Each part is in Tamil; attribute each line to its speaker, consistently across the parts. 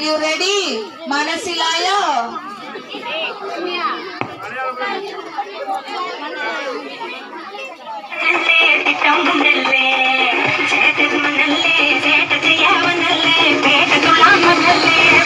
Speaker 1: ఆర్ యు
Speaker 2: రెడీ మనసిలాయో చేతి మనల్లే చేత చేయవనల్లే పేట తులా
Speaker 3: మనల్లే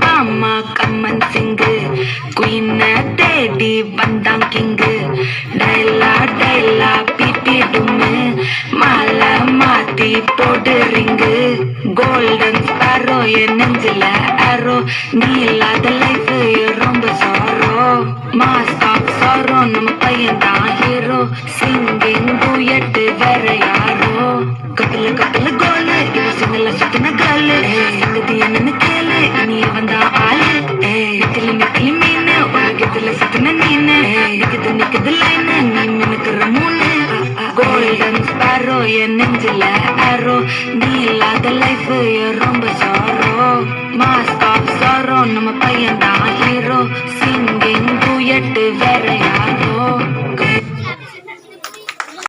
Speaker 3: பாமா கம்மன் சிங்கு குயின தேடி வந்தான் கிங்கு டைலா டைலா பிபி டும்மு மாலை மாத்தி போடு ரிங்கு. கோல்டன் ஸ்பாரோ என் நெஞ்சில அரோ நீ இல்லாத லைஃப் ரொம்ப சாரோ மாஸ் ஆஃப் சாரோ நம்ம பையன் தான் ஹீரோ சிங்கிங் டூயட்டு வேற யாரோ. கப்பல கப்பல கோலு. இவ சிங்கல சுத்தின காலு சங்கதி என்னன்னு கேளு. நீ வந்தா ஆளு. நிக்கலி நிக்கலி மீனு. உலகத்துல சுத்தின நீனு நிக்குது நிக்குது லைனு நீ மினுக்குற மூணு கோல்டன் ஸ்பாரோ என் நெஞ்சில நீ இல்லாத லைஃப் ரொம்ப சாரோ மாஸ்கா